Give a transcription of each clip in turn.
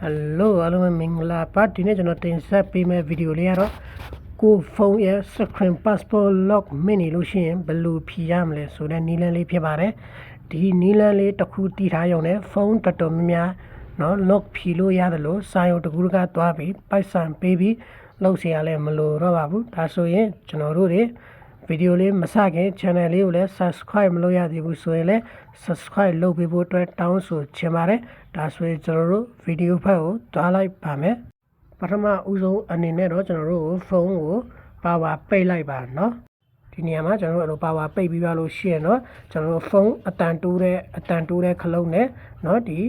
ဟယ်လိုအားလုံးပဲမင်္ဂလာပါဒီနေ့ကျွန်တော်တင်ဆက်ပေးမယ့်ဗီဒီယိုလေးကတော့ကိုယ်ဖုန်းရဲ့ screen passport lock မိနေလို့ရှိရင်ဘယ်လိုဖြေရမလဲဆိုတဲ့နည်းလမ်းလေးဖြစ်ပါတယ်ဒီနည်းလမ်းလေးတစ်ခုတည်ထားရုံနဲ့ဖုန်းတော်တော်များများเนาะ lock ဖြေလို့ရတယ်လို့စာရုံတစ်ခုတကသွားပြီးပိုက်ဆံပေးပြီးလုပ်เสียရလဲမလို့တော့ပါဘူးဒါဆိုရင်ကျွန်တော်တို့တွေ ဗီဒီယိုလေးမစခင် channel လေးကိုလည်း subscribe မလုပ်ရသေးဘူးဆိုရင်လည်း subscribe လုပ်ပေးဖို့အတွက်တောင်းဆိုချင်ပါတယ်ဒါဆိုရင်ကျွန်တော်တို့ဗီဒီယိုဖက်ကိုတွားလိုက်ပါမယ်ပထမဦးဆုံးအနေနဲ့တော့ကျွန်တော်တို့ဖုန်းကိုပါဝါပိတ်လိုက်ပါเนาะ ဒီနေရာမှာကျွန်တော်တို့အဲ့လိုပါဝါပိတ်ပြီးပါလို့ရှိရင်တော့ကျွန်တော်တို့ဖုန်းအတန်တိုးတဲ့အတန်တိုးတဲ့ခလုံးနဲ့เนาะဒီ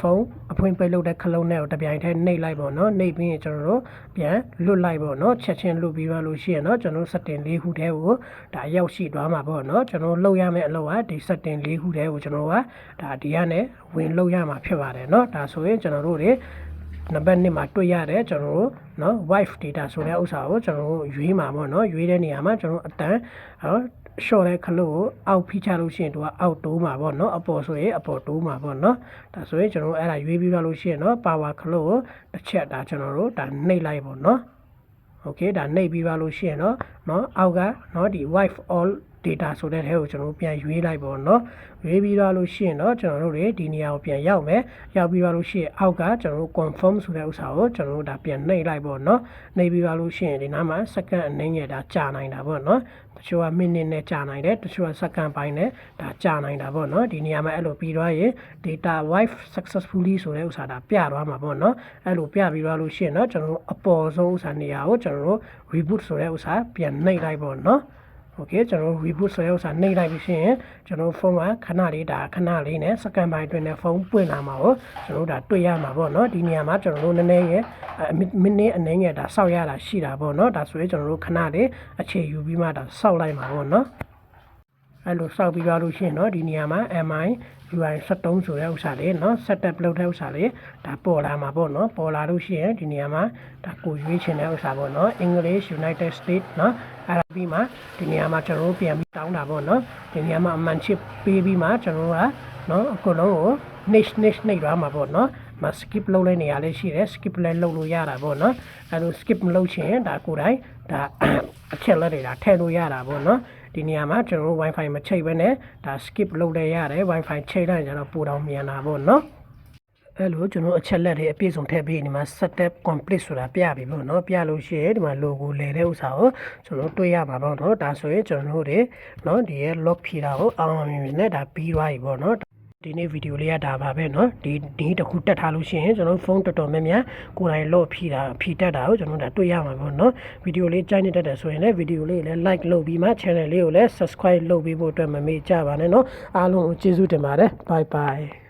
ဖုန်းအဖွင့်ပိတ်လုပ်တဲ့ခလုံးနဲ့ကိုတပြိုင်တည်းနှိပ်လိုက်ပေါ့เนาะနှိပ်ပြီးရင်ကျွန်တော်တို့ပြန်လွတ်လိုက်ပေါ့เนาะချက်ချင်းလွတ်ပြီးပါလို့ရှိရင်เนาะကျွန်တော်တို့ setting လေးခုတည်းကိုဒါရောက်ရှိသွားမှာပေါ့เนาะကျွန်တော်လုပ်ရမယ့်အလုပ်ကဒီ setting လေးခုတည်းကိုကျွန်တော်ကဒါဒီကနေဝင်လုပ်ရမှာဖြစ်ပါတယ်เนาะဒါဆိုရင်ကျွန်တော်တို့တွေ နံပါတ်1မှာတွေ့ရတယ်ကျွန်တော်တို့เนาะ wife data ဆိုတဲ့ဥစ္စာကိုကျွန်တော်တို့ရွေးမှာပေါ့เนาะရွေးတဲ့နေရာမှာကျွန်တော်တို့အတန်းဟော short တဲ့ခလို့ကိုအောက်ဖိချလို့ရှိရင်သူကအောက်တိုးမှာပေါ့เนาะအပေါ်ဆိုရင်အပေါ်တိုးမှာပေါ့เนาะဒါဆိုရင်ကျွန်တော်တို့အဲ့ဒါရွေးပြီးတော့လို့ရှိရင်เนาะ power ခလို့ကိုတစ်ချက်ဒါကျွန်တော်တို့ဒါနှိပ်လိုက်ပေါ့เนาะ โอเคဒါနှိပ်ပြီးပါလို့ရှိရင်တော့เนาะအောက်ကเนาะဒီ wife all data ဆိုတဲ့ထဲကိုကျွန်တော်ပြန်ရွေးလိုက်ပေါ့နော်ရွေးပြီးတော့လို့ရှိရင်တော့ကျွန်တော်တို့တွေဒီနေရာကိုပြန်ရောက်မယ်ရောက်ပြီးတော့လို့ရှိရင်အောက်ကကျွန်တော်တို့ confirm ဆိုတဲ့ဥစ္စာကိုကျွန်တော်တို့ဒါပြန်နှိပ်လိုက်ပေါ့နော်နှိပ်ပြီးတော့လို့ရှိရင်ဒီနားမှာ second အနည်းငယ်ဒါကြာနိုင်တာပေါ့နော်တချို့က minute နဲ့ကြာနိုင်တယ်တချို့က second ပိုင်းနဲ့ဒါကြာနိုင်တာပေါ့နော်ဒီနေရာမှာအဲ့လိုပြီးသွားရင် data wife successfully ဆိုတဲ့ဥစ္စာဒါပြသွားမှာပေါ့နော်အဲ့လိုပြပြီးသွားလို့ရှိရင်တော့ကျွန်တော်တို့အပေါ်ဆုံးဥစ္စာနေရာကိုကျွန်တော်တို့ reboot ဆိုတဲ့ဥစ္စာပြန်နှိပ်လိုက်ပေါ့နော် โอเคကျွန်တော်တို့ reboot ဆိုတဲ့ဥစ္စာနှိပ်လိုက်ပြီးရှိရင်ကျွန်တော်ဖုန်းကခဏလေးဒါခဏလေးနဲ့စက္ကန့်ပိုင်းအတွင်းနဲ့ဖုန်းပွင့်လာမှာကိုကျွန်တော်တို့ဒါတွေ့ရမှာပေါ့เนาะဒီနေရာမှာကျွန်တော်တို့နည်းနည်းရဲ့မိနစ်အနည်းငယ်ဒါစောက်ရတာရှိတာပေါ့เนาะဒါဆိုရင်ကျွန်တော်တို့ခဏလေးအခြေယူပြီးမှဒါစောက်လိုက်မှာပေါ့เนาะ အဲ့လိုစောက်ပြီးသွားလို့ရှိရင်တော့ဒီနေရာမှာ MI UI 73ဆိုတဲ့ဥစ္စာလေးเนาะ setup လုပ်တဲ့ဥစ္စာလေးဒါပေါ်လာမှာပေါ့เนาะပေါ်လာလို့ရှိရင်ဒီနေရာမှာဒါကိုရွေးချင်တဲ့ဥစ္စာပေါ့เนาะ English United States เนาะ အဲ့ဒါပြီးမှဒီနေရာမှာကျွန်တော်တို့ပြန်ပြီးတောင်းတာပေါ့နော်ဒီနေရာမှာအမှန်ချစ်ပေးပြီးမှကျွန်တော်တို့ကနော်အကုန်လုံးကို niche niche နှိပ်ရမှာပေါ့နော်မ skip လုပ်လိုက်နေရလည်းရှိတယ် skip လည်းလုပ်လို့ရတာပေါ့နော်အဲလို skip မလုပ်ချင်ဒါကိုယ်တိုင်ဒါအချက်လက်တွေဒါထည့်လို့ရတာပေါ့နော်ဒီနေရာမှာကျွန်တော်တို့ wifi မချိတ်ဘဲနဲ့ဒါ skip လုပ်လဲရတယ် wifi ချိတ်လိုက်ရင်ကျွန်တော်ပို့တော့မြန်တာပေါ့နော် အဲ့လိုကျွန်တော်အချက်လက်တွေအပြည့်စုံထည့်ပြီးဒီမှာ setup complete ဆိုတာပြပြီပေါ့နော်ပြလို့ရှိရင်ဒီမှာ logo လဲတဲ့ဥစ္စာကိုကျွန်တော်တွေ့ရမှာပေါ့နော်ဒါဆိုရင်ကျွန်တော်တို့တွေနော်ဒီရဲ့ lock ဖြီတာကိုအောင်အောင်မြင်မြင်နဲ့ဒါပြီးသွားပြီပေါ့နော်ဒီနေ့ဗီဒီယိုလေးကဒါပါပဲเนาะဒီဒီတစ်ခုတက်ထားလို့ရှိရင်ကျွန်တော်ဖုန်းတော်တော်များများကိုယ်တိုင်လော့ဖြီတာဖြီတက်တာကိုကျွန်တော်ဒါတွေ့ရမှာပေါ့เนาะဗီဒီယိုလေးကြိုက်နေတတ်တယ်ဆိုရင်လည်းဗီဒီယိုလေးလည်း like လုပ်ပြီးမှ channel လေးကိုလည်း subscribe လုပ်ပြီးဖို့အတွက်မမေ့ကြပါနဲ့เนาะအားလုံးကိုကျေးဇူးတင်ပါတယ် bye bye